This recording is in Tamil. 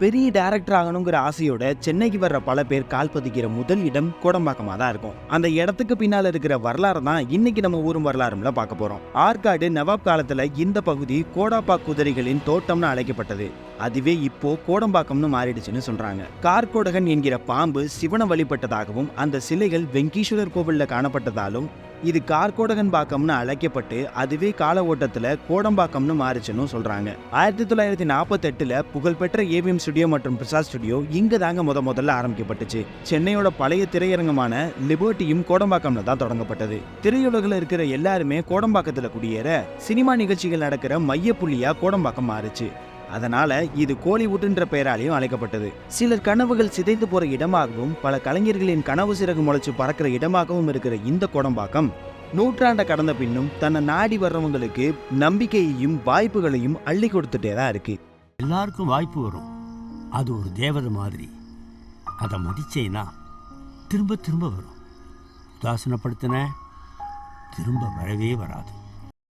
பெரிய டேரக்டர் ஆகணுங்கிற ஆசையோட சென்னைக்கு வர்ற பல பேர் கால் பதிக்கிற முதல் இடம் கோடம்பாக்கமாக தான் இருக்கும். அந்த இடத்துக்கு பின்னால் இருக்கிற வரலாறு தான் இன்னைக்கு நம்ம ஊரும் வரலாறுல பார்க்க போறோம். ஆற்காடு நவாப் காலத்துல இந்த பகுதி கோடாப்பா குதிரைகளின் தோட்டம்னு அழைக்கப்பட்டது. அதுவே இப்போ கோடம்பாக்கம்னு மாறிடுச்சுன்னு சொல்றாங்க. கார்கோடகன் என்கிற பாம்பு சிவனை வழிபட்டதாகவும் அந்த சிலைகள் வெங்கீஸ்வரர் கோவிலில் காணப்பட்டதாலும் இது கார்கோடகன் பாக்கம்னு அழைக்கப்பட்டு அதுவே கால ஓட்டத்துல கோடம்பாக்கம்னு மாறுச்சுன்னு சொல்றாங்க. ஆயிரத்தி தொள்ளாயிரத்தி நாற்பத்தெட்டில் புகழ்பெற்ற ஏவிஎம் ஸ்டுடியோ மற்றும் பிரசாத் ஸ்டுடியோ இங்க தாங்க முத முதல்ல ஆரம்பிக்கப்பட்டுச்சு. சென்னையோட பழைய திரையரங்கமான லிபர்ட்டியும் கோடம்பாக்கம்ல தான் தொடங்கப்பட்டது. திரையுலகில் இருக்கிற எல்லாருமே கோடம்பாக்கத்துல குடியேற சினிமா நிகழ்ச்சிகள் நடக்கிற மையப்புள்ளியா கோடம்பாக்கம் மாறுச்சு. அதனால இது கோலிவுட்ன்ற பெயராலையும் அழைக்கப்பட்டது. சிலர் கனவுகள் சிதைந்து போற இடமாகவும் பல கலைஞர்களின் கனவு சிறகு முளைச்சு பறக்கிற இடமாகவும் இருக்கிற இந்த கோடம்பாக்கம் நூற்றாண்டை கடந்த பின்னும் தன்னை நாடி வர்றவங்களுக்கு நம்பிக்கையையும் வாய்ப்புகளையும் அள்ளி கொடுத்துட்டே தான் இருக்கு. எல்லாருக்கும் வாய்ப்பு வரும். அது ஒரு தேவதை மாதிரி. அதை மதிச்சேன்னா திரும்ப திரும்ப வரும். உதாசனப்படுத்தின திரும்ப வரவே வராது.